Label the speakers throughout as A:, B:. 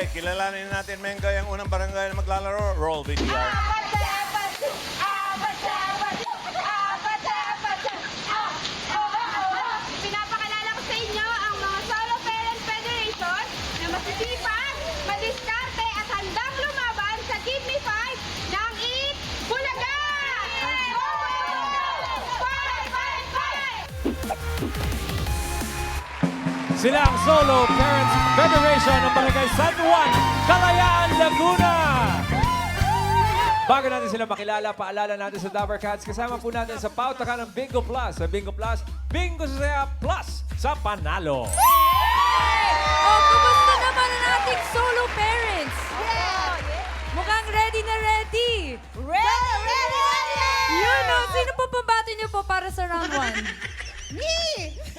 A: Mengay. Kilalanin natin Mengay ang unang barangay na maglalaro. Roll VTR.
B: Pinapakalala
C: Sila ang Solo Parents Federation ng Barangay San Juan, Kalayaan, Laguna. Bago natin sila makilala, paalala natin sa Dabber Cats, kasama po natin sa pautakan ng Bingo Plus. Sa Bingo Plus, Bingo sa Plus sa Panalo.
D: Oh, kumusta naman ang ating solo parents? Mukhang ready na ready.
B: Ready, ready, ready!
D: Yun o, sino po pambati niyo po para sa round 1?
B: Me!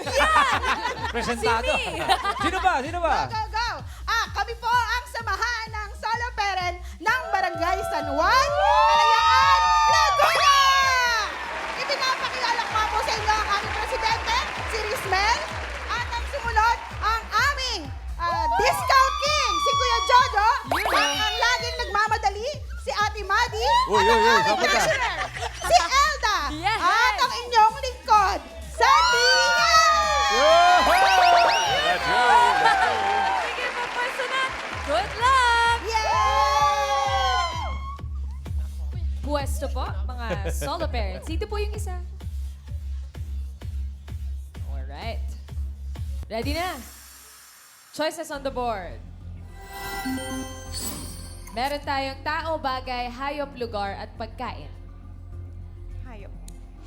C: Presentado.
D: Si.
C: Sino ba? Sino ba?
E: Go, go! Ah, kami po ang samahan ng solo parent ng Barangay San Juan, Kalayaan, Laguna! Ipinapakilala ko po sa inyo ang aming presidente, si Rismel, at ang sumunod, ang aming ah, discount king, si Kuya Jojo, at ang laging nagmamadali, si Ate Maddie,
C: Uy,
E: at ang aming treasurer,
D: solo parents. Dito po yung isa. Alright. Ready na? Choices on the board. Meron tayong tao, bagay, hayop, lugar, at pagkain.
E: Hayop.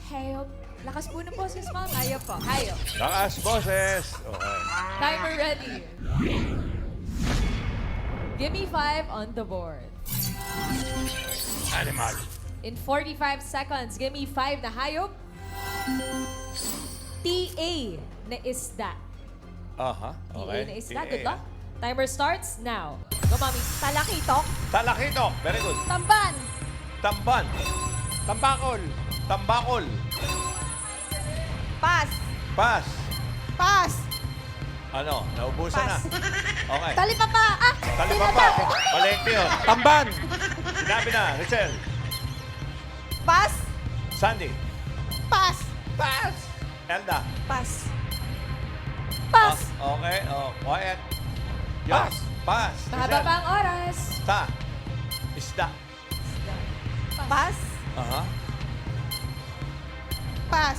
D: Hayop. Lakas po ng boses, ma'am. Hayop po. Hayop.
A: Lakas, boses. Okay.
D: Timer ready. Give me five on the board.
A: Animal.
D: In 45 seconds, give me five na hayop. TA na isda.
A: Aha,
D: TA
A: okay.
D: na isda.
A: TA.
D: Good luck. Timer starts now. Go, mami.
E: Talakitok.
A: Talakito. Very good.
D: Tamban.
A: Tamban. Tambakol. Tambakol.
E: Pas.
A: Pas.
E: Pas.
A: Ano? Naubusan na.
E: Pas.
A: Okay.
E: Talipapa. Ah!
A: Talipapa. Palengke yun. Tamban. Sinabi na. Richel.
E: Pas.
A: Sandy.
E: Pas.
A: Pas. Elda.
E: Pas.
D: Pas.
A: Ah, okay. Oh, quiet. Pas. Pas.
D: Mahaba
A: Richel.
D: pa ang oras.
A: Ta. Isda.
E: Pas.
A: Aha.
E: Pas.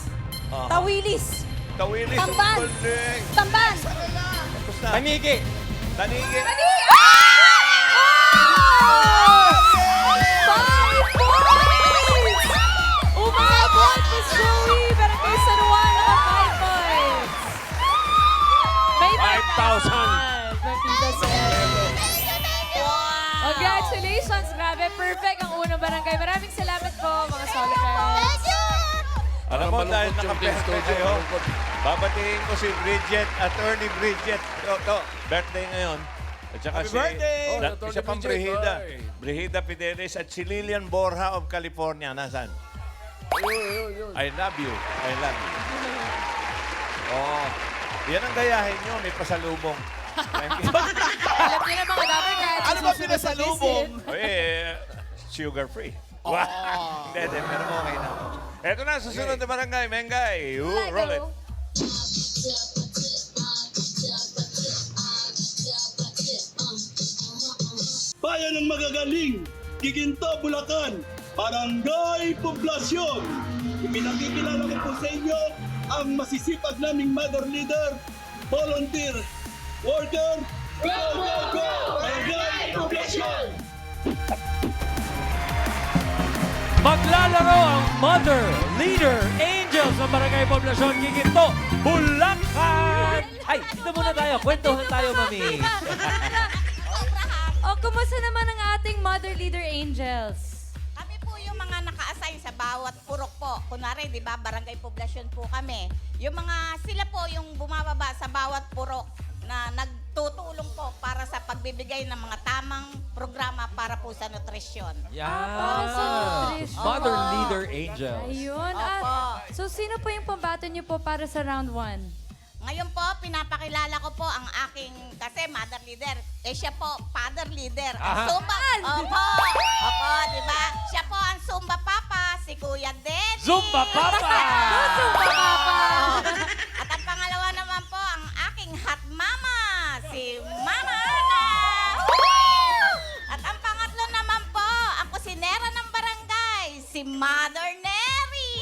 A: Aha.
E: Tawilis.
A: Tawilis.
E: Tamban.
A: Galing.
E: Tamban.
A: Tapos na.
C: Panigi.
A: Tanigi.
D: Five
A: 5,000.
D: From Tita Congratulations! Grabe, perfect ang unang barangay. Maraming salamat po, mga solo friends.
A: Alam mo, dahil
F: nakaperfect
A: kayo, babatingin ko si Bridget, Attorney Bridget. Ito, ito, birthday ngayon. At saka
F: Happy
A: si,
F: birthday!
A: Oh,
F: na,
A: isa pang
F: Brihida.
A: Brihida Fidelis at si Lilian Borja of California. Nasaan?
F: Yun, yun, yun.
A: I love you. I love you. oh yan ang gayahin nyo. May pasalubong. Thank you.
D: Alam niyo na mga Dabber Cats.
F: Ano ba
D: susunod sa
F: pinasalubong?
D: visit.
A: Eh, sugar free. Wow. Hindi, hindi. Pero okay na. Eto na, susunod na barangay. Mengay. Ooh, roll it.
G: Bayan ng Magagaling, Giginto, Bulacan, Barangay Poblasyon. Ipinakikilala ko po sa inyo ang masisipag naming mother leader, volunteer, worker, go, go, go! Barangay Poblasyon!
C: Maglalaro ang Mother Leader Angels ng Barangay Poblasyon Giginto, Bulacan! Ay, dito muna tayo. Kwentuhan tayo, mami.
D: O, kumusta naman ang ating Mother Leader Angels?
H: Bawat purok po. Kunwari, di ba, barangay poblasyon po kami. Yung mga, sila po yung bumababa sa bawat purok na nagtutulong po para sa pagbibigay ng mga tamang programa para po sa nutrisyon.
C: Yan.
D: para sa nutrition.
C: Mother
H: Opo.
C: Leader Angels.
D: Ayun.
H: Opo.
D: At, so, sino po yung pambato niyo po para sa round 1?
H: Ngayon po, pinapakilala ko po ang aking, kasi mother leader, eh siya po, father leader. Ang
C: Aha.
H: Zumba, opo, opo, di ba? Siya po ang Zumba Papa, si Kuya Denny.
C: Zumba Papa!
D: Zumba Papa!
H: At ang pangalawa naman po, ang aking hot mama, si Mama Ana. At ang pangatlo naman po, ang kusinera ng barangay, si Mother Neri.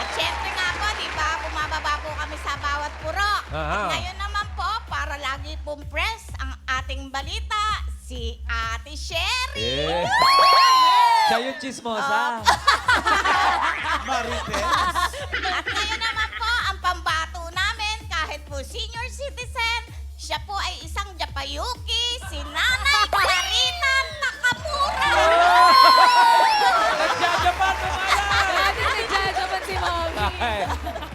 H: At syempre nga po, di ba, bumababa po kami sa bawat purok.
C: Aha.
H: At ngayon naman po, para lagi pong press ang ating balita, si Ate Sherry.
C: Eh. Siya yung chismosa.
H: At ngayon naman po, ang pambato namin, kahit po senior citizen, siya po ay isang Japayuki, si Nanay Clarita Takamura.
C: Nagjajapan na pala!
D: Dati nagjajapan si Mommy.
C: Ay,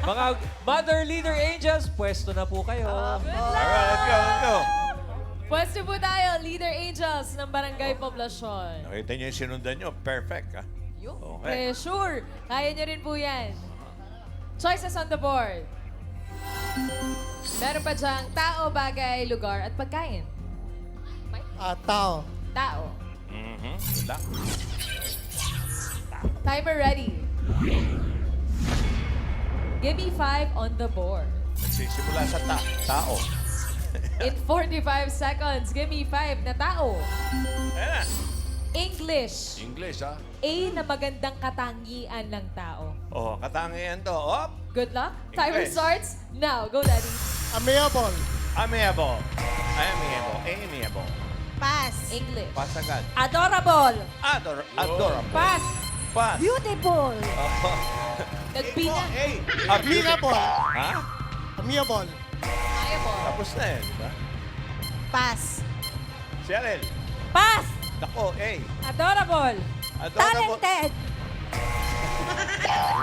C: mga Mother Leader Angels, pwesto na po kayo.
A: Alright, let's go, let's go.
D: Pwesto po tayo, Leader Angels ng Barangay Poblacion.
A: Nakita niyo yung sinundan niyo. Perfect, ha? Okay.
D: Pressure. Kaya nyo rin po yan. Choices on the board. Meron pa diyang tao, bagay, lugar, at pagkain.
F: Ah, tao.
D: Tao.
A: Mhm. Luck.
D: Timer ready. Give me five on the board.
A: Nagsisimula sa ta tao.
D: In 45 seconds, give me five na tao.
A: Ayan.
D: English.
F: English, ha?
D: A na magandang katangian ng tao.
A: Oh, katangian to. Op!
D: Good luck. Timer
A: English.
D: starts now. Go, Daddy.
F: Amiable.
A: Amiable. Amiable. Amiable.
I: Pass.
D: English.
A: Pasagad.
D: Adorable.
A: Ador adorable.
D: Pass.
A: Pass.
I: Beautiful.
A: Oh.
D: Nagbina.
A: Hey,
F: Amiable.
A: Ha?
F: Amiable.
A: Tapos na eh, di ba?
I: Pass.
A: Si Arel.
D: Pass.
A: Nako, eh.
D: Adorable.
A: Adorable.
I: Talented.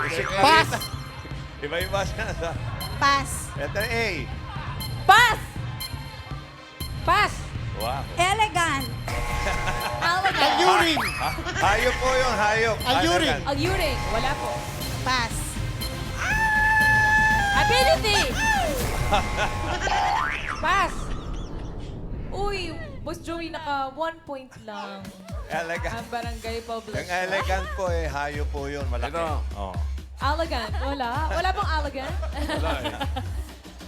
A: Si Clarita.
F: Pass.
A: Iba yung basa na.
I: Pass.
A: Ito na A.
D: Pass. Pass.
A: Wow.
I: Elegant.
F: Alluring.
A: Ha? Hayop po yun, hayop.
F: Alluring.
D: Alluring. Wala po.
I: Pass.
D: Ability. Pass. Uy, Boss Joey, naka one point lang.
A: yan? Elegant.
D: Ang barangay
A: Yung
D: Poblacion.
A: elegant po eh, hayop po yun. Malaki.
F: Ito.
A: Oh.
D: Elegant. Wala. Wala pong elegant.
F: Wala eh.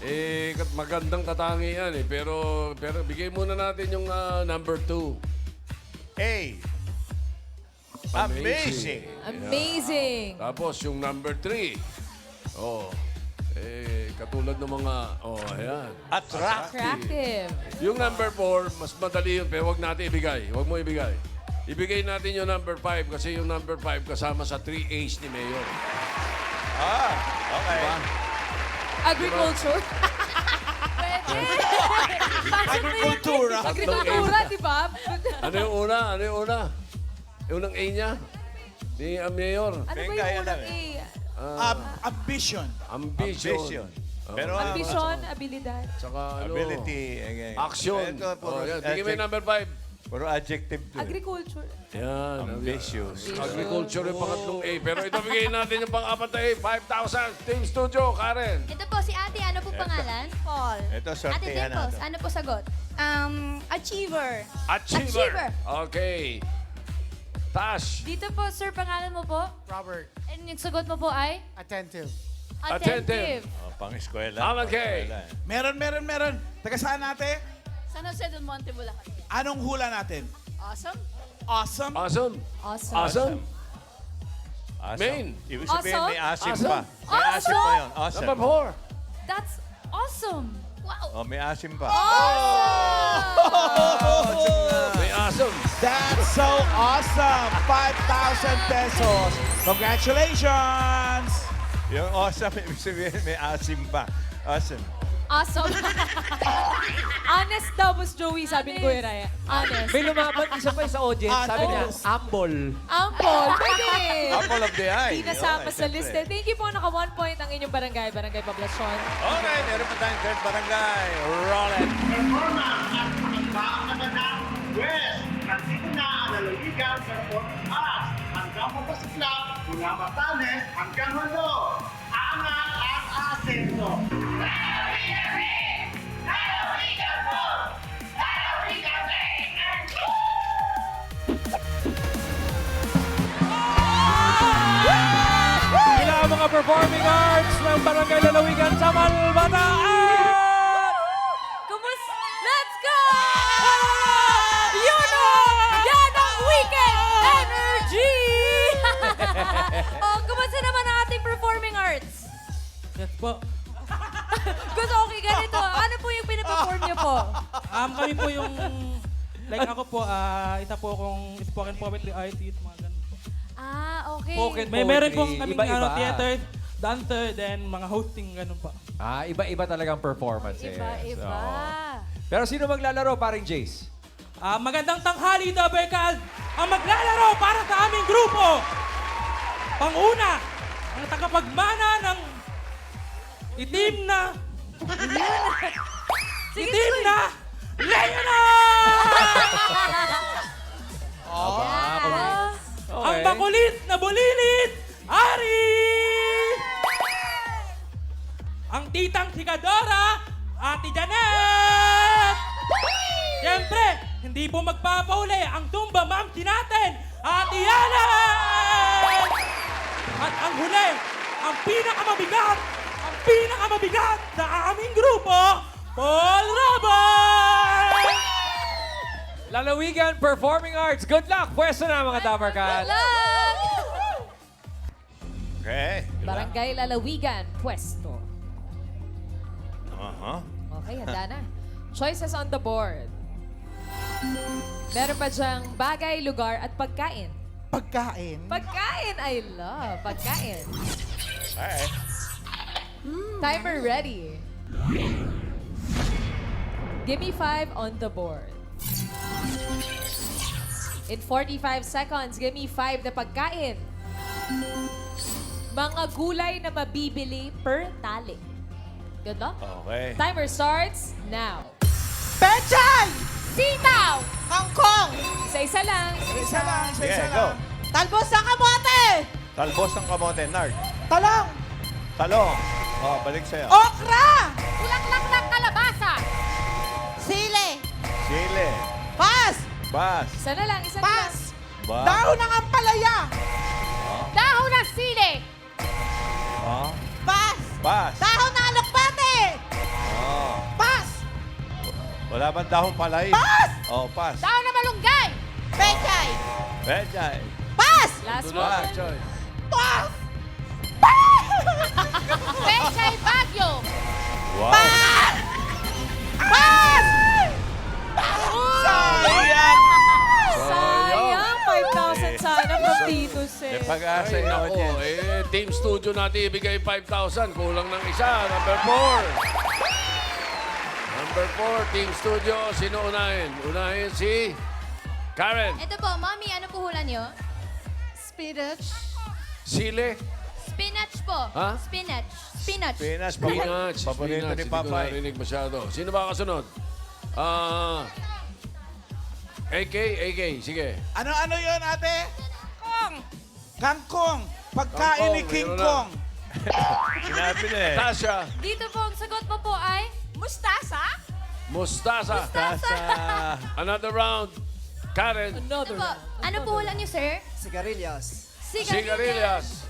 F: Eh, kat- magandang katangian eh. Pero, pero bigay muna natin yung ah, number two.
A: A. Amazing.
D: Amazing.
F: Tapos yung number three. Oh. Eh, katulad ng mga, oh, ayan.
A: Attractive.
D: Attractive.
F: Yung number four, mas madali yun, pero wag natin ibigay. Wag mo ibigay. Ibigay natin yung number five kasi yung number five kasama sa three A's ni Mayor.
A: Ah, okay.
D: Agriculture. Pwede.
A: Agricultura.
D: Agricultura, di ba?
F: Ano yung una? Ano yung una? Yung unang A niya? Ni ah, Mayor.
D: Ano ba
A: Bengay,
D: yung unang A?
F: Ah,
J: ambition.
F: ambition.
A: Ambition.
F: Ah,
A: Pero ang
D: Ambition, abilidad.
F: Tsaka ano?
A: ability. again.
F: Action.
A: Ito, puro,
F: oh, yan. Bigyan mo yung
A: adject-
F: number five.
A: puro adjective to. eh.
D: Agriculture.
F: Yan.
A: Ambitious.
F: Agriculture yung pangatlong A. Pero ito bigyan natin yung pang-apat na A. 5,000. Team Studio, Karen.
K: Ito po si ate, ano po pangalan?
I: Paul.
A: Ito,
K: Ate Dimples,
A: natin.
K: ano po sagot?
I: Um, achiever.
F: Achiever.
K: Achiever.
F: Okay. Tash.
D: Dito po, sir, pangalan mo po?
J: Robert,
D: And yung sagot mo po ay?
J: attentive.
F: Attentive.
A: Oh, pang-eskwela.
F: Alan K.
A: Pang-eskwela, eh.
J: Meron, meron, meron. Taga saan natin?
K: San Jose del Monte, Bulacan.
J: Anong hula natin?
K: Awesome.
J: Awesome.
F: Awesome.
D: Awesome.
F: Awesome.
A: Awesome.
F: Main.
A: Ibig sabihin,
D: Awesome.
A: may asim
F: Awesome.
A: pa. May asim pa yun. Awesome.
F: Number four.
D: That's awesome.
K: Wow.
A: Oh, may asim pa.
F: May awesome.
J: That's so awesome. 5,000 pesos. Congratulations.
A: Yung awesome, ibig sabihin, may asim pa. Awesome.
D: Awesome. Honest daw, Boss Joey, sabi ni Kuya Raya. Honest.
C: May lumaban isa pa sa audience. Sabi niya, ambol.
D: Ampol. Pwede.
A: Apple of the eye.
D: Hindi nasama
A: Okay,
D: sa
A: syempre.
D: liste. Thank you po. Naka one point ang inyong barangay, Barangay Poblacion.
A: Okay, meron pa tayong third barangay. Roll it.
L: Performance at pagkakaganang West. Nandito na ang lalawigan sa Fort Us hanggang mapasiklap mula Batanes hanggang Pilipino. Kila mga performing arts
M: ng Barangay Lalawigan sa Malbataan!
D: Kumus? Let's go! Yun o! Yan ang weekend energy! oh, kumusta naman ang ating performing arts?
M: Yes po.
D: Gusto okay ganito. Ano po yung pinaperform niyo po?
M: Um, kami po yung... Like ako po, ah, isa po akong spoken poetry artist, mga ganun po.
D: Ah, okay.
C: Spoken
M: May meron pong kami
C: iba-iba.
M: ano, theater, dancer, then mga hosting, ganun po.
C: Ah, iba-iba talagang performance eh.
D: Iba, iba.
C: So, pero sino maglalaro, paring Jace?
M: Ah, magandang tanghali, Daberkal! Ang maglalaro para sa aming grupo! Panguna, ang tagapagmana ng itim na... itim na... Leonard!
D: Ah,
M: Ang bakulit na bulilit, Ari! Ang titang sikadora, Ate Janet! Siyempre, hindi po magpapauli ang tumba mamsi natin, Ate Yana! At ang huli, ang pinakamabigat, pinakamabigat sa aming grupo, Paul Robert!
C: Lalawigan Performing Arts. Good luck! Pwesto na mga Damarkan.
D: Lang!
A: Okay. good luck.
D: Barangay Lalawigan, pwesto.
A: Uh-huh.
D: Okay, handa na. Choices on the board. Meron pa diyang bagay, lugar, at pagkain.
E: Pagkain.
D: Pagkain, I love. Pagkain.
A: Alright.
D: Timer ready. Give me five on the board. In 45 seconds, give me five na pagkain. Mga gulay na mabibili per tali. Good luck.
A: Okay.
D: Timer starts now.
E: Pechay!
D: Sitaw!
E: Kangkong!
D: Isa-isa lang.
E: Isa lang, isa,
A: Sige,
E: isa
A: go.
E: lang. Talbos ng kamote!
A: Talbos ng kamote. Nard.
E: Talong!
A: Talong. Oh, balik sa'yo.
E: Okra!
D: Bulaklak ng kalabasa.
E: Sile!
A: Sili.
E: Pas!
A: Bas.
D: Isa na lang, isa na lang.
E: Pas!
A: Bas.
E: Dahon ng ampalaya!
D: Dahon ng sili.
A: Oh.
E: Pas!
A: Bas.
E: Dahon ng alokbate!
A: Oh.
E: Pas!
A: Wala bang dahong palay?
E: Pas!
A: Oh, pas.
D: Dahon ng malunggay.
E: Pechay!
A: Bejay.
E: Pas!
D: Last
F: na,
D: one.
F: Choy.
E: Pas!
D: Pechay Bagyo.
A: Wow.
E: Pas!
A: Sayang!
D: Sayang, 5,000 sana from Tito Sen.
A: pag-asa
F: Ay,
A: yung audience.
F: eh, team studio natin ibigay 5,000. Kulang ng isa. Number 4. Number 4, team studio. Sino unahin? Unahin si Karen.
K: Ito po, Mommy, ano po hula niyo?
E: Spinach.
F: Sile.
K: Spinach po.
F: Ha?
K: Spinach. Spinach.
A: Pinas,
F: Spinach.
A: paborito
F: Spinach.
A: ni
F: Hindi ko narinig masyado. Sino ba kasunod? Ah... AK, AK. Sige.
N: Ano-ano yon ate? Kong! Kangkong! Pagkain ni
F: Kangkong,
N: King
F: yun.
N: Kong!
A: Sinabi na eh.
F: Tasha.
D: Dito po, ang sagot mo po ay...
E: Mustasa?
F: Mustasa.
A: Tasa.
F: Another round. Karen.
D: Another
K: Ito po, ano po hula niyo, sir?
E: Sigarilyas.
F: Sigarilyas.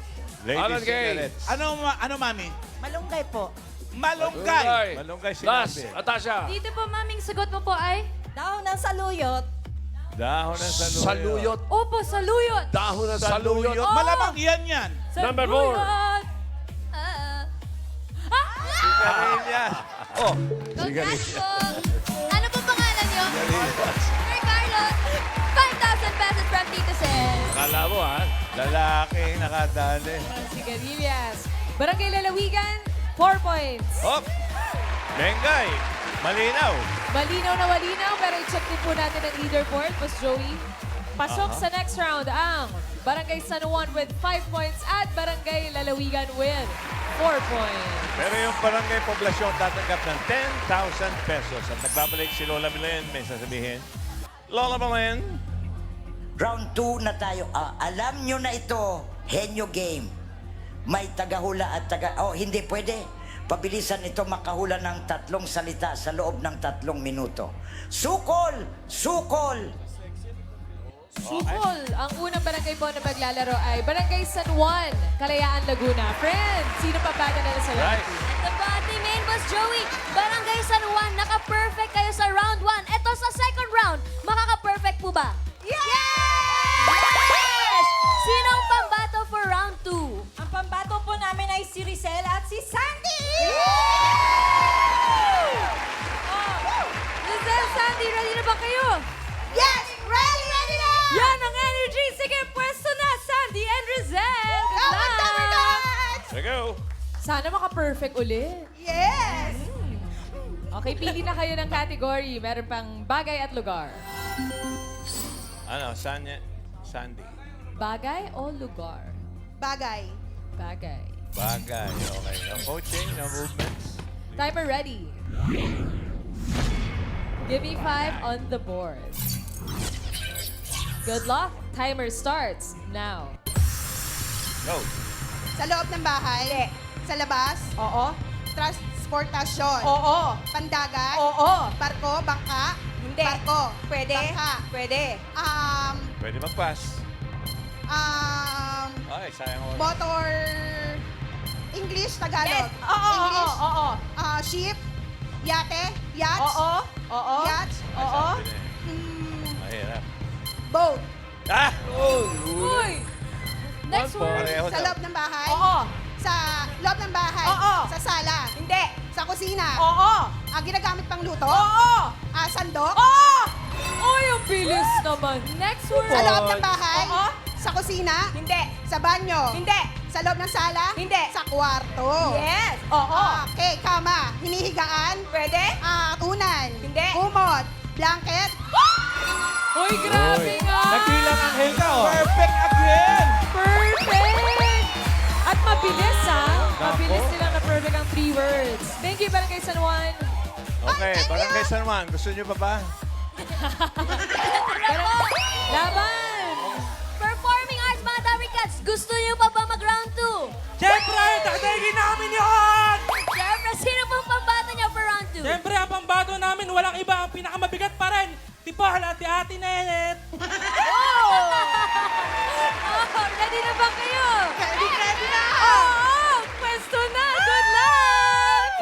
F: Alan
A: Ladies
F: Gay.
A: cigarettes.
N: Ano, ma- ano mami?
E: Malunggay po.
N: Malunggay!
A: Malunggay
F: Last.
A: sinabi.
F: Atasha.
D: Dito po, maming sagot mo po ay...
E: Dahon ng saluyot.
A: Dahon ng saluyo.
F: Saluyot.
D: Opo, saluyot.
F: Dahon ng saluyot.
N: Saluyot. Malamang yan yan.
F: Number four.
D: Saluyot.
K: Ah.
A: Sigarilyas. Oh,
K: Congrats po. Ano po pangalan niyo? Sir Carlos. 5,000 pesos from Tito Sen.
A: Kala mo ha, lalaki nakadali.
D: Sigarilyas. Barangay Lalawigan, 4 points.
A: Hop! Mengay! Malinaw!
D: Malinaw na malinaw, pero i-check din po natin ang leaderboard, Boss Joey. Pasok sa next round ang Barangay San Juan with 5 points at Barangay Lalawigan with 4 points.
A: Pero yung barangay poblasyon tatanggap ng 10,000 pesos. At nagbabalik si Lola Belen, may sasabihin. Lola Belen,
O: Round 2 na tayo. Ah, alam nyo na ito, henyo game. May tagahula at taga... Oh, hindi pwede. Pabilisan ito makahula ng tatlong salita sa loob ng tatlong minuto. Sukol! Sukol!
D: Sukol. Ang unang barangay po na maglalaro ay Barangay San Juan, Kalayaan, Laguna. Friends, sino pa bata na sa
A: Right.
K: The body main boss Joey, Barangay San Juan, naka-perfect kayo sa round 1. Ito sa second round, makaka-perfect po ba? Yes!
E: Si Rizel at si Sandy!
D: Lizelle, Sandy, ready na ba kayo?
E: Yes! Ready, ready na!
D: Yan ang energy! Sige, pwesto na, Sandy and Rizelle! Good
E: Come on,
D: luck!
E: Thundercats!
A: There go.
D: Sana maka-perfect ulit.
E: Yes!
D: Okay, pili na kayo ng category. Meron pang bagay at lugar.
A: Ano, Sanya, Sandy.
D: Bagay o lugar?
E: Bagay.
D: Bagay.
A: Bagay. Okay. No coaching, no movements.
D: Timer ready. Give me five on the board. Good luck. Timer starts now.
A: Go.
E: Sa loob ng bahay? Sa labas?
I: Oo.
E: Transportasyon?
I: Oo.
E: Pandagat?
I: Oo.
E: Barko? Bangka?
I: Hindi.
E: Barko?
I: Pwede.
E: Bangka?
I: Pwede.
E: Um,
A: Pwede mag-pass.
E: um,
A: Ay, sayang oras.
E: motor... English, Tagalog?
I: Yes. Oo, oo,
E: English?
I: oo, oo.
E: Ah, ship? Yate? Yachts?
I: Oo. Oo.
E: Yachts?
I: Oo.
E: Mm,
A: Mahirap.
E: boat?
A: Ah!
D: Uy! Next word.
A: Pareho
E: Sa
A: daw.
E: loob ng bahay?
I: Oo.
E: Sa loob ng bahay?
I: Oo.
E: Sa sala?
I: Hindi.
E: Sa kusina?
I: Oo.
E: Ah, ginagamit pang luto?
I: Oo.
E: Ah, sandok?
I: Oo.
D: Uy, ang bilis naman. Next word.
E: Sa loob ng bahay?
I: Oo.
E: Sa kusina?
I: Hindi.
E: Sa banyo?
I: Hindi.
E: Sa loob ng sala?
I: Hindi.
E: Sa kwarto?
I: Yes. Oo.
E: Okay, kama. Hinihigaan?
I: Pwede.
E: Ah, tunan?
I: Hindi.
E: Kumot? Blanket?
D: Uy, grabe nga.
C: Nagbilang anghel ka, oh.
N: Perfect again!
D: Perfect! At mabilis, ha? Mabilis nilang na-perfect ang three words. Thank you, Barangay San Juan.
A: Okay, Barangay San Juan. Gusto niyo pa ba?
M: pinakamabigat pa rin. Tipal at si Ate Nenet.
D: Oh, ready na ba kayo?
E: Ready, ready na!
D: Oo! Pwesto na! Good luck!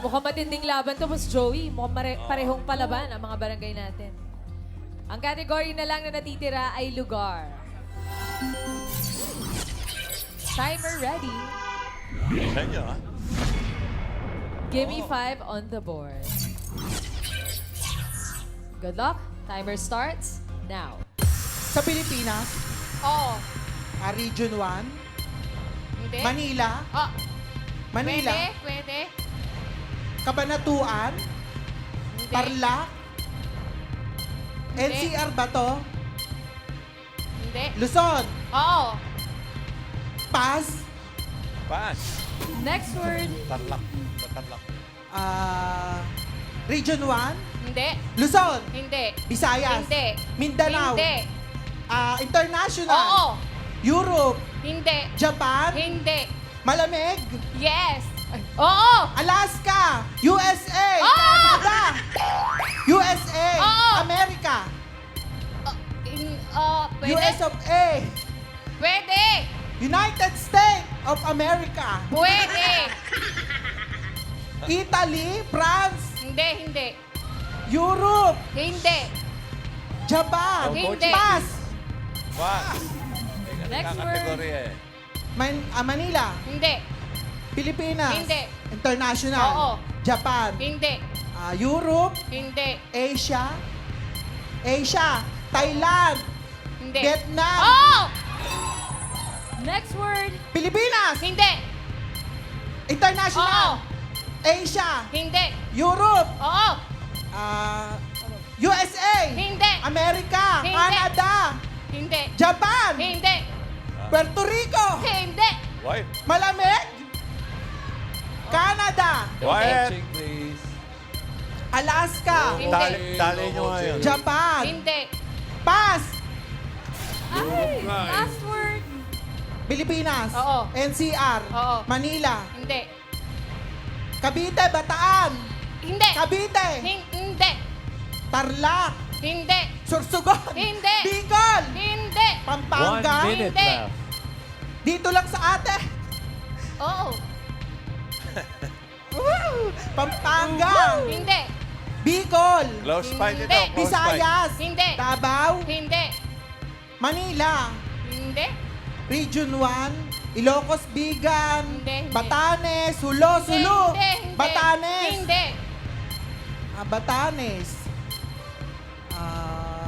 D: Mukhang matinding laban to, Boss Joey. Mukhang mare- parehong palaban ang mga barangay natin. Ang category na lang na natitira ay lugar. Timer ready.
A: Sa inyo, ha?
D: Give me five on the board. Good luck. Timer starts now.
N: Sa Pilipinas,
I: Oo.
N: ah, Region 1,
I: Hindi.
N: Manila,
I: Oh.
N: Manila,
I: Pwede. Pwede.
N: Kabanatuan,
I: Hindi.
N: Tarlac,
I: Hindi.
N: NCR ba to?
I: Hindi.
N: Luzon,
I: Oo.
N: Paz,
A: Pass.
D: Next word.
A: Tarlak. Tarlak.
N: ah, Region 1,
I: Hindi.
N: Luzon,
I: Hindi.
N: Visayas,
I: Hindi.
N: Mindanao,
I: Hindi.
N: ah, International,
I: Oo.
N: Europe,
I: Hindi.
N: Japan,
I: Hindi.
N: Malamig,
I: Yes. Oo.
N: Alaska, USA,
I: Oo!
N: Canada, USA,
I: Oo!
N: America,
I: In, oh, pwede.
N: US of A,
I: Pwede.
N: United States of America,
I: Pwede.
N: Italy, France,
I: hindi, hindi.
N: Europe,
I: Hindi.
N: Japan,
I: Hindi.
N: Pass,
A: Pass.
D: Next
A: Kategorya eh.
N: Man- ah, Manila,
I: Hindi.
N: Pilipinas,
I: Hindi.
N: International,
I: Oo.
N: Japan,
I: Hindi.
N: ah, Europe,
I: Hindi.
N: Asia, Asia, Thailand,
I: Hindi.
N: Vietnam,
I: Oo.
D: Next word.
N: Pilipinas,
I: Hindi.
N: International,
I: Oo.
N: Asia,
I: Hindi.
N: Europe,
I: Oo.
N: Ah, USA,
I: Hindi.
N: America,
I: Hindi.
N: Canada,
I: Hindi.
N: Japan,
I: Hindi.
N: Puerto Rico,
I: Hindi.
A: Wife.
N: Malamig, Canada,
A: Quiet.
C: please.
N: Alaska,
I: Hindi.
A: Tali, tali nyo nga yun.
N: Japan,
I: Hindi.
N: Pass,
D: Ay,
F: eh.
D: last word.
N: Pilipinas,
I: Oo.
N: NCR,
I: Oo.
N: Manila,
I: Hindi.
N: Cavite, Bataan,
I: Hindi.
N: Cavite,
I: Hin- Hindi.
N: Tarlac,
I: Hindi.
E: Sursugon.
I: Hindi.
E: Bicol.
I: Hindi.
E: Pampanga.
C: One minute
I: Hindi.
C: left.
E: Dito lang sa ate.
I: Oo.
E: Woo! Pampanga.
I: Hindi.
E: Bicol.
A: Close fight ito.
I: Hindi.
A: Close fight.
E: Visayas.
I: Hindi.
E: Davao.
I: Hindi.
E: Manila.
I: Hindi.
E: Region 1. Ilocos, Bigan.
I: Hindi, hindi.
E: Batanes. Sulo, Sulo.
I: Hindi. Hindi.
E: Batanes.
I: Hindi.
E: Ah, Batanes.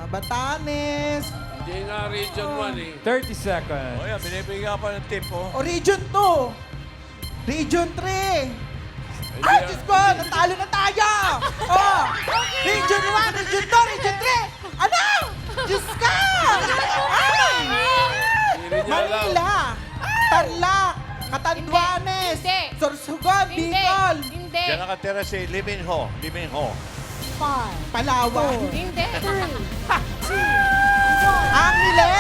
E: Batanes.
F: Hindi nga Region 1 eh.
C: 30 seconds.
A: O yan, binibigyan ka pa ng tip, oh.
E: O Region 2. Region 3.
F: Hindi
E: Ay, Diyos ko, natalo na tayo! Oh! Region 1, Region 2, Region 3! Ano? Diyos ka! Ay!
F: Hindi rin niya alam.
E: Manila, Tarlac, Catanduanes,
I: Hindi.
E: Sorsogon,
I: Hindi.
E: Bicol,
I: Hindi.
A: Diyan nakatira si Limin Ho.
D: Five,
E: Palawan,
I: Hindi.
E: Angeles,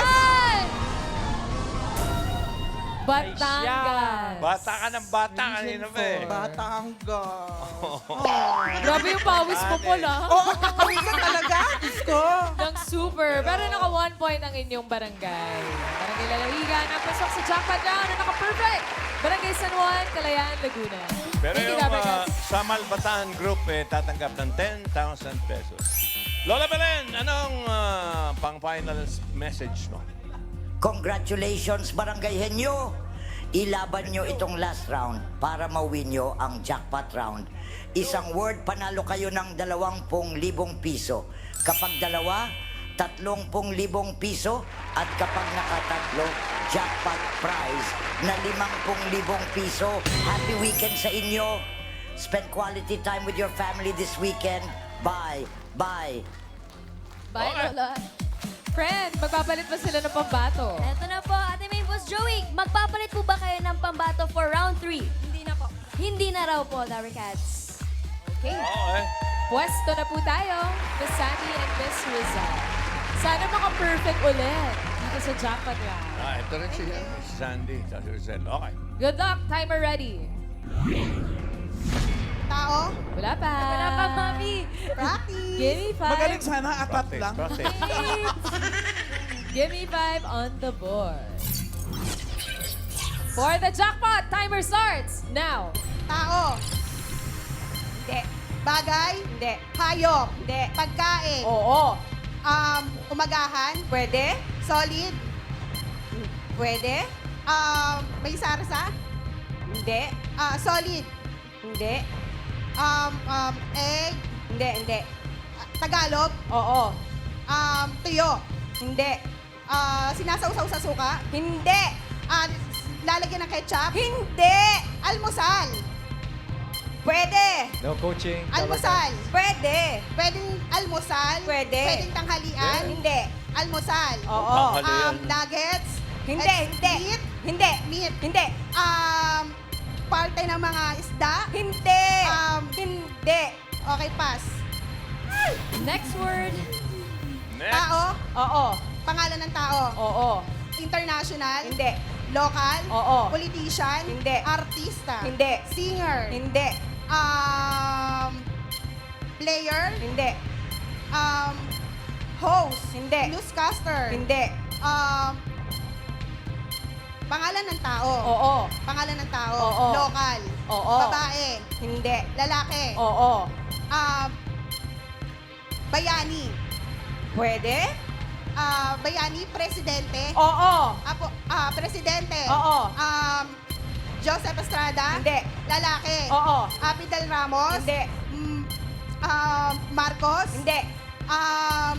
D: Batangas.
A: Bata ka ng bata kanina pa eh.
E: Batangas.
D: Grabe yung pawis mo pala.
E: Oo, oh, kapawisan talaga. Diyos ko.
D: ng super. Pero naka one point ang inyong barangay. Barangay Lalawigan ang pasok sa jackpot round Kalayaan, Laguna.
A: Pero
D: Thank you,
A: yung uh,
D: Cats.
A: Samal Bataan Group eh, tatanggap ng 10,000 pesos. Lola Belen, anong uh, pang-final message mo?
O: Congratulations, Barangay Henyo! Ilaban nyo itong last round para mawin nyo ang jackpot round. Isang word, panalo kayo ng 20,000 piso. Kapag dalawa, 30,000 piso. At kapag nakatatlo, jackpot prize na 50,000 piso. Happy weekend sa inyo. Spend quality time with your family this weekend. Bye. Bye.
D: Bye, Lola. Friend, magpapalit ba sila ng pambato?
K: Eto na po, Ate May Boss Joey, magpapalit po ba kayo ng pambato for round 3? Hindi na po. Hindi na raw po, Dabber Cats.
D: Okay.
A: Oo eh.
D: Pwesto na po tayo. Miss Sandy and Miss Rizal. Sana maka-perfect ulit dito sa jackpot round.
A: Ah, ito rin si si Sandy. sa si Rizal. Okay.
D: Good luck. Timer ready.
E: Tao,
D: Wala pa.
K: Wala pa, Mami.
E: practice.
D: Give me five.
N: Magaling sana, atat
A: Practice,
N: lang.
A: practice.
D: Give me five on the board. For the jackpot, timer starts now.
E: Tao,
I: Hindi.
E: bagay,
I: Hindi.
E: hayop,
I: Hindi.
E: pagkain,
I: Oo.
E: Um, umagahan,
I: Pwede.
E: solid,
I: Pwede.
E: um, may sarsa,
I: Hindi.
E: ah, solid,
I: Hindi.
E: um, um, egg,
I: Hindi. Hindi.
E: ah, Tagalog,
I: Oo.
E: um, tuyo,
I: Hindi.
E: ah, sinasawsaw sa suka,
I: Hindi.
E: ah, lalagyan ng ketchup,
I: Hindi.
E: almusal,
I: Pwede.
C: No coaching.
E: almusal,
I: Pwede.
E: pwedeng almusal,
I: Pwede.
E: pwedeng tanghalian,
I: Hindi.
E: almusal,
I: Oo.
A: Tanghalian.
E: um, nuggets,
I: Hindi. Hindi.
E: meat,
I: Hindi.
E: meat,
I: Hindi.
E: um, parte ng mga isda,
I: Hindi.
E: Um,
I: Hindi.
E: okay, pass.
D: Next word.
A: Next.
E: Tao,
I: Oo.
E: pangalan ng tao,
I: Oo.
E: international,
I: Hindi.
E: local,
I: Oo.
E: politician,
I: Hindi.
E: artista,
I: Hindi.
E: singer,
I: Hindi.
E: Um, player,
I: Hindi.
E: um, host,
I: Hindi.
E: newscaster,
I: Hindi.
E: um, pangalan ng tao,
I: Oo.
E: pangalan ng tao,
I: Oo.
E: local,
I: Oo.
E: babae,
I: Hindi.
E: lalaki,
I: Oo.
E: um, bayani,
I: Pwede?
E: ah, bayani, presidente,
I: Oo.
E: Apo, ah, presidente.
I: Oo.
E: Um, Joseph Estrada.
I: Hindi.
E: Lalaki.
I: Oo.
E: Ah, Fidel Ramos.
I: Hindi.
E: Mm, um, Marcos.
I: Hindi.
E: Um,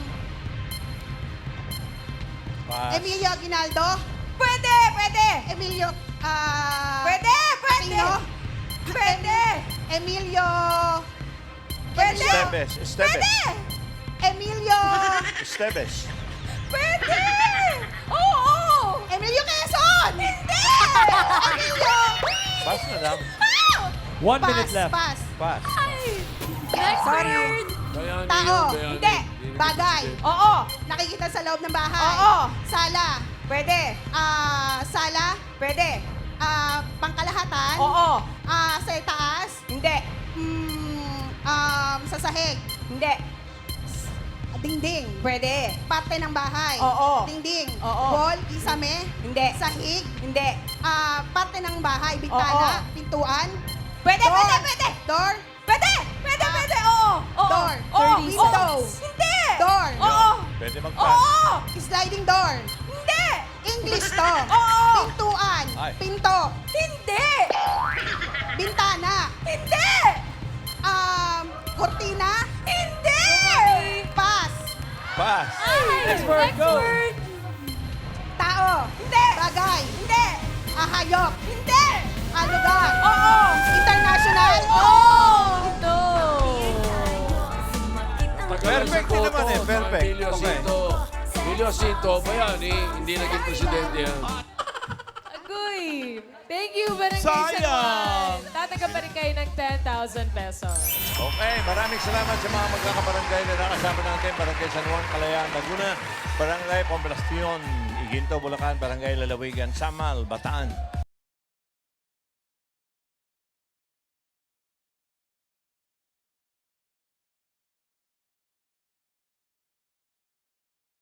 A: Pass.
E: Emilio Aguinaldo.
I: Pwede! Pwede!
E: Emilio, ah...
I: Pwede! Pwede!
E: Aquino.
I: Pwede!
E: Emilio...
I: Pwede!
A: Estebes. Estebes.
I: Pwede!
E: Emilio...
A: Estebes.
I: Pwede! Oo!
E: Emilio Quezon!
I: Hindi!
E: Emilio...
A: Pass na lang.
C: One
E: Pass,
C: minute left.
E: pass.
A: Pass.
D: Next
I: Sorry.
D: word.
F: Bayani
E: Tao.
F: yun, bayani.
E: Hindi. Bagay.
I: Oo!
E: Nakikita sa loob ng bahay.
I: Oo.
E: Sala.
I: Pwede!
E: Ah, sala.
I: Pwede!
E: Ah, pangkalahatan.
I: Oo!
E: Ah, sa itaas.
I: Hindi!
E: Mm, um, sa sahig.
I: Hindi!
E: Dingding.
I: Pwede.
E: Parte ng bahay.
I: Oo.
E: Dingding.
I: Oo.
E: Wall, kisame.
I: Hindi.
E: Sahig.
I: Hindi.
E: Ah, parte ng bahay, bintana,
I: Oo.
E: pintuan.
I: Pwede,
E: door,
I: pwede, pwede.
E: Door.
I: Pwede! Pwede, pwede! Oo! Oo!
E: Door.
I: Oo!
E: 30
I: Window!
E: seconds.
I: Hindi!
E: Door.
I: Oo!
A: Pwede mag-pass.
I: Oo!
E: Sliding door.
I: Hindi!
E: English to.
I: Oo!
E: Pintuan.
A: Ay.
E: Pinto.
I: Hindi!
E: Bintana.
I: Hindi!
E: Um, cortina. Pass.
A: Pass.
C: Next word, go.
E: Tao.
I: Hindi!
E: Bagay.
I: Hindi!
E: Ahayop.
I: Hindi!
E: Ah, lugar.
I: Oo!
E: International.
I: Oo!
D: Ito.
A: Perfect din naman eh, perfect.
F: Emilio
A: Okay.
F: Cinto. Emilio Cinto, ba yan? Eh, hindi naging presidente yan.
D: Agoy. Thank you, Barangay
A: Sayang.
D: San Rin kayo ng 10,000 pesos.
A: Okay, maraming salamat sa mga magkakabarangay na nakasama natin. Barangay San Juan, Kalayaan, Laguna, Barangay Poblacion, Iginto, Bulacan, Barangay Lalawigan, Samal, Bataan,